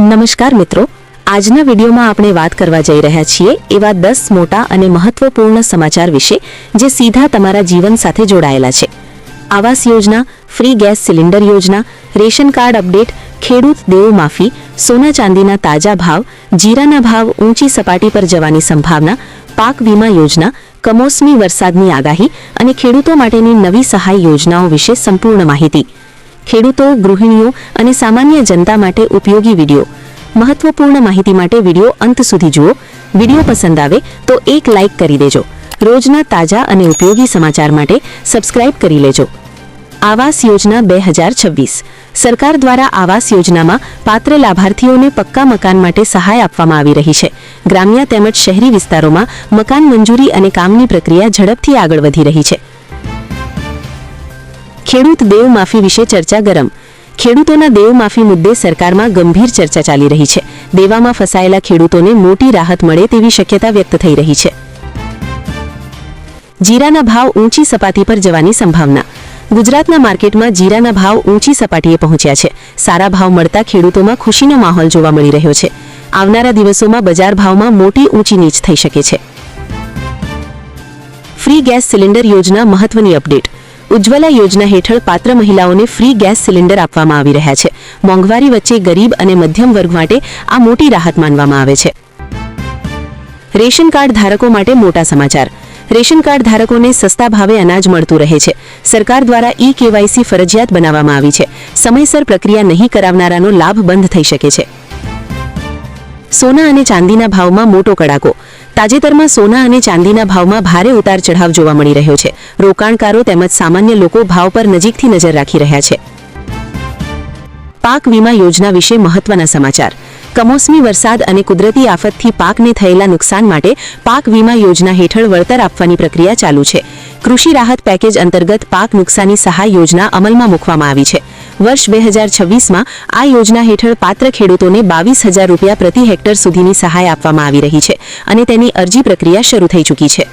નમસ્કાર મિત્રો. આજના વિડીયોમાં આપણે વાત કરવા જઈ રહ્યા છીએ એવા દસ મોટા અને મહત્વપૂર્ણ સમાચાર વિશે જે સીધા તમારા જીવન સાથે જોડાયેલા છે. આવાસ યોજના, ફ્રી ગેસ સિલિન્ડર યોજના, રેશન કાર્ડ અપડેટ, ખેડૂત દેવ માફી, સોના ચાંદીના તાજા ભાવ, જીરાના ભાવ, ઊંચી સપાટી પર જવાની સંભાવના, પાક વીમા યોજના, કમોસમી વરસાદની આગાહી અને ખેડૂતો માટેની નવી સહાય યોજનાઓ વિશે સંપૂર્ણ માહિતી. ખેડૂતો, ગૃહિણીઓ અને સામાન્ય જનતા માટે ઉપયોગી વીડિયો. મહત્વપૂર્ણ માહિતી માટે વીડિયો અંત સુધી જુઓ. વીડિયો પસંદ આવે તો એક લાઇક કરી દેજો. રોજના તાજા અને ઉપયોગી સમાચાર માટે સબસ્ક્રાઇબ કરી લેજો. આવાસ યોજના બે હજાર છવ્વીસ. સરકાર દ્વારા આવાસ યોજનામાં પાત્ર લાભાર્થીઓને પક્કા મકાન માટે સહાય આપવામાં આવી રહી છે. ગ્રામ્ય તેમજ શહેરી વિસ્તારોમાં મકાન મંજૂરી અને કામની પ્રક્રિયા ઝડપથી આગળ વધી રહી છે. ખેડૂત દેવ માફી વિશે ચર્ચા ગરમ. ખેડૂતોના દેવ માફી મુદ્દે સરકારમાં ગંભીર ચર્ચા ચાલી રહી છે. દેવામાં ફસાયેલા ખેડૂતોને મોટી રાહત મળે તેવી શક્યતા વ્યક્ત થઈ રહી છે. જીરાના ભાવ ઊંચી સપાટી પર જવાની સંભાવના. ગુજરાતના માર્કેટમાં જીરાના ભાવ ઊંચી સપાટીએ પહોંચ્યા છે. સારા ભાવ મળતા ખેડૂતોમાં ખુશીનો માહોલ જોવા મળી રહ્યો છે. આવનારા દિવસોમાં બજાર ભાવમાં મોટી ઊંચી નીચ થઈ શકે છે. ફ્રી ગેસ સિલિન્ડર યોજના મહત્વની અપડેટ. ઉજ્જવલા યોજના હેઠળ પાત્ર મહિલાઓને ફ્રી ગેસ સિલિન્ડર આપવામાં આવી રહ્યા છે. મોંઘવારી વચ્ચે ગરીબ અને મધ્યમ વર્ગ માટે આ મોટી રાહત માનવામાં આવે છે. રેશન કાર્ડ ધારકો માટે મોટા સમાચાર. રેશન કાર્ડ ધારકોને સસ્તા ભાવે અનાજ મળતું રહે છે. સરકાર દ્વારા ઈ કેવાયસી ફરજિયાત બનાવવામાં આવી છે. સમયસર પ્રક્રિયા નહીં કરાવનારાનો લાભ બંધ થઈ શકે છે. સોના અને ચાંદીના ભાવમાં મોટો કડાકો. તાજેતરમાં સોના અને ચાંદીના ભાવમાં ભારે ઉતાર ચઢાવ જોવા મળી રહ્યો છે. રોકાણકારો તેમજ સામાન્ય લોકો ભાવ પર નજીકથી નજર રાખી રહ્યા છે. પાક વીમા યોજના વિશે મહત્વના સમાચાર. કમોસમી વરસાદ અને કુદરતી આફતથી પાકને થયેલા નુકસાન માટે પાક વીમા યોજના હેઠળ વળતર આપવાની પ્રક્રિયા ચાલુ છે. કૃષિ રાહત પેકેજ અંતર્ગત પાક નુકસાની સહાય યોજના અમલમાં મૂકવામાં આવી છે. વર્ષ બે હજાર છવ્વીસમાં આ યોજના હેઠળ પાત્ર ખેડૂતોને બાવીસ હજાર રૂપિયા પ્રતિ હેક્ટર સુધીની સહાય આપવામાં આવી રહી છે અને તેની અરજી પ્રક્રિયા શરૂ થઈ ચૂકી છે.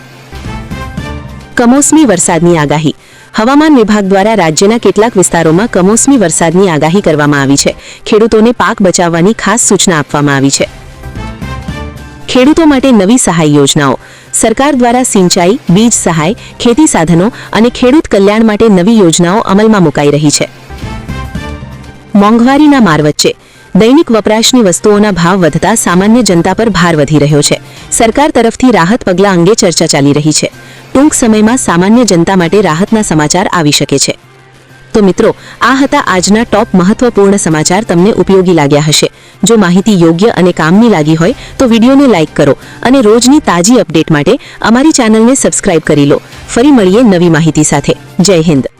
કમોસમી વરસાદની આગાહી. હવામાન વિભાગ દ્વારા રાજ્યના કેટલાક વિસ્તારોમાં કમોસમી વરસાદની આગાહી કરવામાં આવી છે. ખેડૂતોને પાક બચાવવાની ખાસ સૂચના આપવામાં આવી છે. ખેડૂતો માટે નવી સહાય યોજનાઓ. સરકાર દ્વારા સિંચાઈ, બીજ સહાય, ખેતી સાધનો અને ખેડૂત કલ્યાણ માટે નવી યોજનાઓ અમલમાં મુકાઈ રહી છે. મોંઘવારીના માર વચ્ચે. દૈનિક વપરાશની વસ્તુઓના ભાવ વધતા સામાન્ય જનતા પર ભાર વધી રહ્યો છે. સરકાર તરફથી રાહત પગલાં અંગે ચર્ચા ચાલી રહી છે. ટૂંક સમયમાં સામાન્ય જનતા માટે રાહતના સમાચાર આવી શકે છે. તો મિત્રો, આ હતા આજના ટોપ મહત્વપૂર્ણ સમાચાર તમને ઉપયોગી લાગ્યા હશે. જો માહિતી યોગ્ય અને કામની લાગી હોય, તો વિડીયોને લાઇક કરો અને રોજની તાજી અપડેટ માટે અમારી ચેનલને સબસ્ક્રાઇબ કરી લો. ફરી મળીએ નવી માહિતી સાથે. જય હિન્દ.